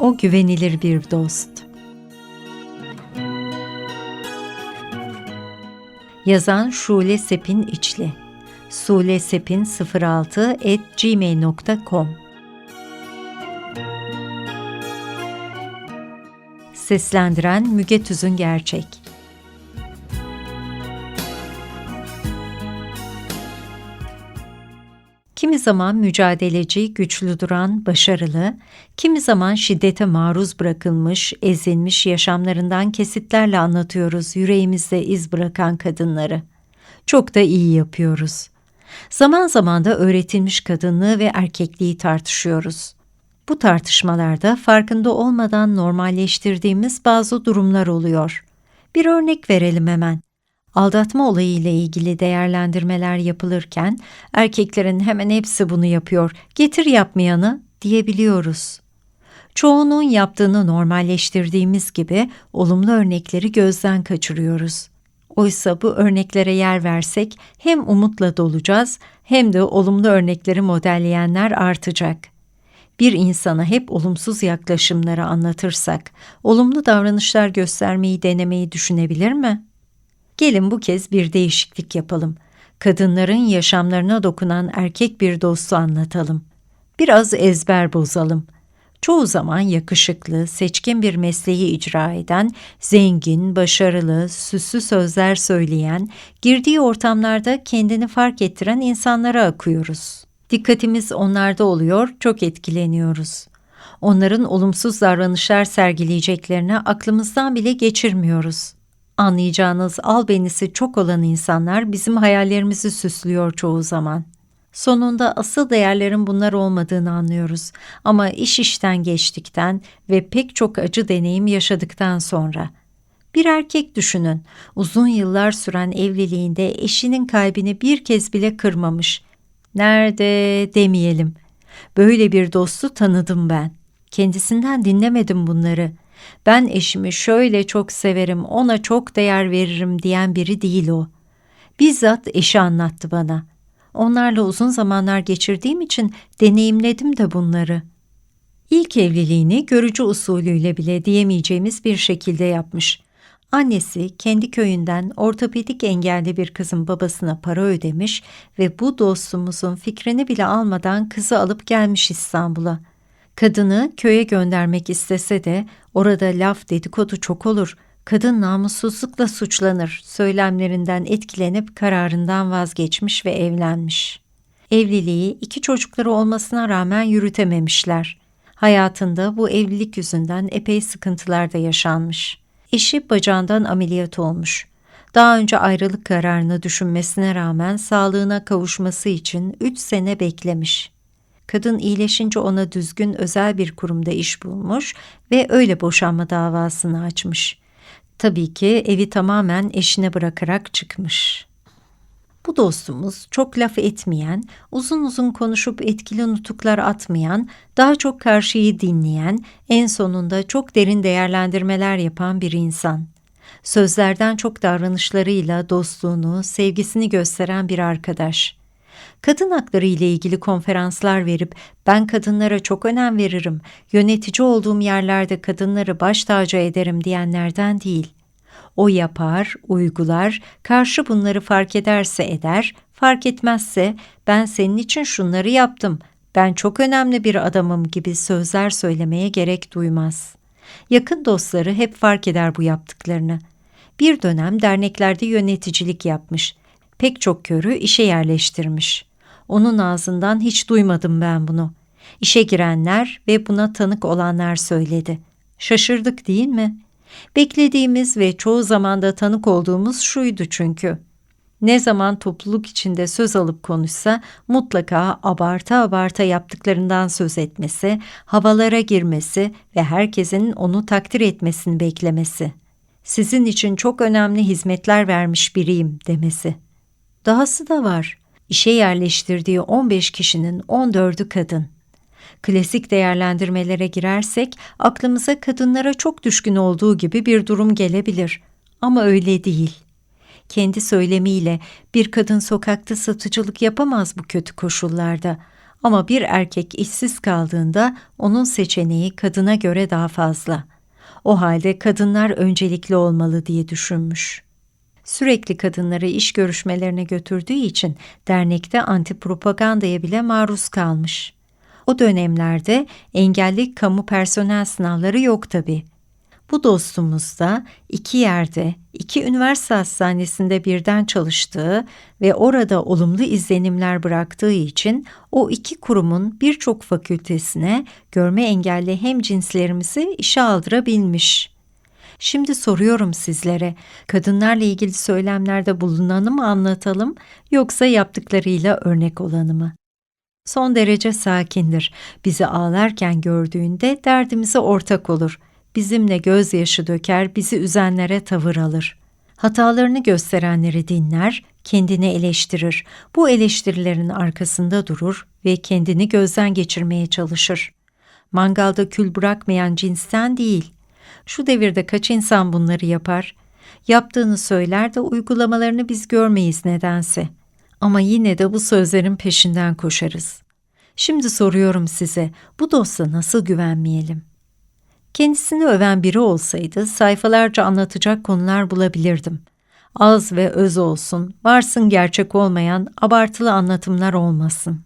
O güvenilir bir dost. Yazan Şule Sepin İçli. Sulesepin06 at gmail.com Seslendiren Müge Tüzün Gerçek Kimi zaman mücadeleci, güçlü duran, başarılı, kimi zaman şiddete maruz bırakılmış, ezilmiş yaşamlarından kesitlerle anlatıyoruz yüreğimizde iz bırakan kadınları. Çok da iyi yapıyoruz. Zaman zaman da öğretilmiş kadınlığı ve erkekliği tartışıyoruz. Bu tartışmalarda farkında olmadan normalleştirdiğimiz bazı durumlar oluyor. Bir örnek verelim hemen. Aldatma olayı ile ilgili değerlendirmeler yapılırken erkeklerin hemen hepsi bunu yapıyor. Getir yapmayanı diyebiliyoruz. Çoğunun yaptığını normalleştirdiğimiz gibi olumlu örnekleri gözden kaçırıyoruz. Oysa bu örneklere yer versek hem umutla dolacağız hem de olumlu örnekleri modelleyenler artacak. Bir insana hep olumsuz yaklaşımları anlatırsak, olumlu davranışlar göstermeyi denemeyi düşünebilir mi? Gelin bu kez bir değişiklik yapalım. Kadınların yaşamlarına dokunan erkek bir dostu anlatalım. Biraz ezber bozalım.'' çoğu zaman yakışıklı, seçkin bir mesleği icra eden, zengin, başarılı, süslü sözler söyleyen, girdiği ortamlarda kendini fark ettiren insanlara akıyoruz. Dikkatimiz onlarda oluyor, çok etkileniyoruz. Onların olumsuz davranışlar sergileyeceklerini aklımızdan bile geçirmiyoruz. Anlayacağınız albenisi çok olan insanlar bizim hayallerimizi süslüyor çoğu zaman.'' Sonunda asıl değerlerin bunlar olmadığını anlıyoruz. Ama iş işten geçtikten ve pek çok acı deneyim yaşadıktan sonra. Bir erkek düşünün, uzun yıllar süren evliliğinde eşinin kalbini bir kez bile kırmamış. Nerede demeyelim. Böyle bir dostu tanıdım ben. Kendisinden dinlemedim bunları. Ben eşimi şöyle çok severim, ona çok değer veririm diyen biri değil o. Bizzat eşi anlattı bana.'' Onlarla uzun zamanlar geçirdiğim için deneyimledim de bunları. İlk evliliğini görücü usulüyle bile diyemeyeceğimiz bir şekilde yapmış. Annesi kendi köyünden ortopedik engelli bir kızın babasına para ödemiş ve bu dostumuzun fikrini bile almadan kızı alıp gelmiş İstanbul'a. Kadını köye göndermek istese de orada laf dedikodu çok olur.'' kadın namussuzlukla suçlanır söylemlerinden etkilenip kararından vazgeçmiş ve evlenmiş. Evliliği iki çocukları olmasına rağmen yürütememişler. Hayatında bu evlilik yüzünden epey sıkıntılar da yaşanmış. Eşi bacağından ameliyat olmuş. Daha önce ayrılık kararını düşünmesine rağmen sağlığına kavuşması için üç sene beklemiş. Kadın iyileşince ona düzgün özel bir kurumda iş bulmuş ve öyle boşanma davasını açmış. Tabii ki evi tamamen eşine bırakarak çıkmış. Bu dostumuz çok laf etmeyen, uzun uzun konuşup etkili nutuklar atmayan, daha çok karşıyı dinleyen, en sonunda çok derin değerlendirmeler yapan bir insan. Sözlerden çok davranışlarıyla dostluğunu, sevgisini gösteren bir arkadaş. Kadın hakları ile ilgili konferanslar verip ben kadınlara çok önem veririm, yönetici olduğum yerlerde kadınları baş tacı ederim diyenlerden değil. O yapar, uygular, karşı bunları fark ederse eder, fark etmezse ben senin için şunları yaptım, ben çok önemli bir adamım gibi sözler söylemeye gerek duymaz. Yakın dostları hep fark eder bu yaptıklarını. Bir dönem derneklerde yöneticilik yapmış. Pek çok körü işe yerleştirmiş. Onun ağzından hiç duymadım ben bunu. İşe girenler ve buna tanık olanlar söyledi. Şaşırdık değil mi? Beklediğimiz ve çoğu zamanda tanık olduğumuz şuydu çünkü. Ne zaman topluluk içinde söz alıp konuşsa mutlaka abarta abarta yaptıklarından söz etmesi, havalara girmesi ve herkesin onu takdir etmesini beklemesi. Sizin için çok önemli hizmetler vermiş biriyim demesi. Dahası da var. İşe yerleştirdiği 15 kişinin 14'ü kadın. Klasik değerlendirmelere girersek aklımıza kadınlara çok düşkün olduğu gibi bir durum gelebilir. Ama öyle değil. Kendi söylemiyle bir kadın sokakta satıcılık yapamaz bu kötü koşullarda. Ama bir erkek işsiz kaldığında onun seçeneği kadına göre daha fazla. O halde kadınlar öncelikli olmalı diye düşünmüş. Sürekli kadınları iş görüşmelerine götürdüğü için dernekte antipropagandaya bile maruz kalmış. O dönemlerde engelli kamu personel sınavları yok tabi. Bu dostumuz da iki yerde, iki üniversite hastanesinde birden çalıştığı ve orada olumlu izlenimler bıraktığı için o iki kurumun birçok fakültesine görme engelli hem cinslerimizi işe aldırabilmiş. Şimdi soruyorum sizlere, kadınlarla ilgili söylemlerde bulunanı mı anlatalım yoksa yaptıklarıyla örnek olanı mı? Son derece sakindir. Bizi ağlarken gördüğünde derdimize ortak olur. Bizimle gözyaşı döker, bizi üzenlere tavır alır. Hatalarını gösterenleri dinler, kendini eleştirir. Bu eleştirilerin arkasında durur ve kendini gözden geçirmeye çalışır. Mangalda kül bırakmayan cinsten değil. Şu devirde kaç insan bunları yapar? Yaptığını söyler de uygulamalarını biz görmeyiz nedense. Ama yine de bu sözlerin peşinden koşarız. Şimdi soruyorum size, bu dosta nasıl güvenmeyelim? Kendisini öven biri olsaydı sayfalarca anlatacak konular bulabilirdim. Az ve öz olsun, varsın gerçek olmayan abartılı anlatımlar olmasın.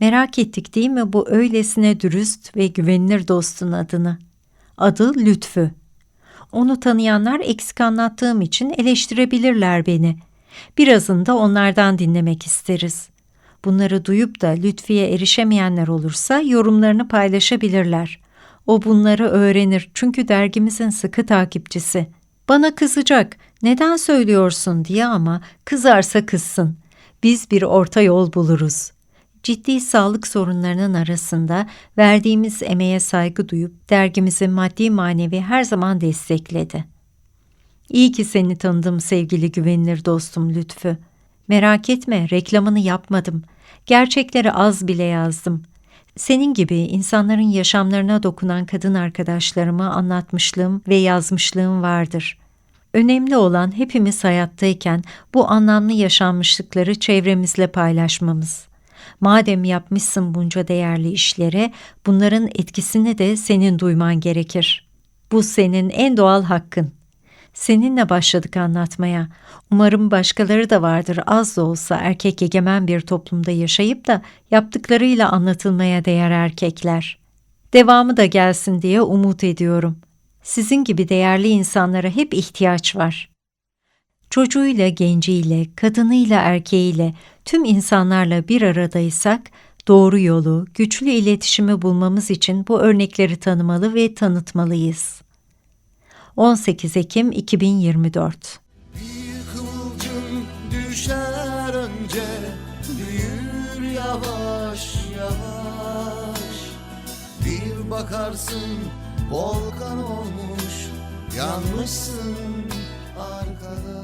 Merak ettik değil mi bu öylesine dürüst ve güvenilir dostun adını? Adı Lütfü. Onu tanıyanlar eksik anlattığım için eleştirebilirler beni. Birazını da onlardan dinlemek isteriz. Bunları duyup da Lütfiye erişemeyenler olursa yorumlarını paylaşabilirler. O bunları öğrenir çünkü dergimizin sıkı takipçisi. Bana kızacak, neden söylüyorsun diye ama kızarsa kızsın. Biz bir orta yol buluruz. Ciddi sağlık sorunlarının arasında verdiğimiz emeğe saygı duyup dergimizi maddi manevi her zaman destekledi. İyi ki seni tanıdım sevgili güvenilir dostum Lütfü. Merak etme reklamını yapmadım. Gerçekleri az bile yazdım. Senin gibi insanların yaşamlarına dokunan kadın arkadaşlarıma anlatmışlığım ve yazmışlığım vardır. Önemli olan hepimiz hayattayken bu anlamlı yaşanmışlıkları çevremizle paylaşmamız. Madem yapmışsın bunca değerli işlere, bunların etkisini de senin duyman gerekir. Bu senin en doğal hakkın. Seninle başladık anlatmaya. Umarım başkaları da vardır az da olsa erkek egemen bir toplumda yaşayıp da yaptıklarıyla anlatılmaya değer erkekler. Devamı da gelsin diye umut ediyorum. Sizin gibi değerli insanlara hep ihtiyaç var. Çocuğuyla, genciyle, kadınıyla, erkeğiyle, tüm insanlarla bir aradaysak, doğru yolu, güçlü iletişimi bulmamız için bu örnekleri tanımalı ve tanıtmalıyız. 18 Ekim 2024 Bir kıvılcım düşer önce Büyür yavaş yavaş. Bir bakarsın volkan olmuş Yanmışsın arkadaş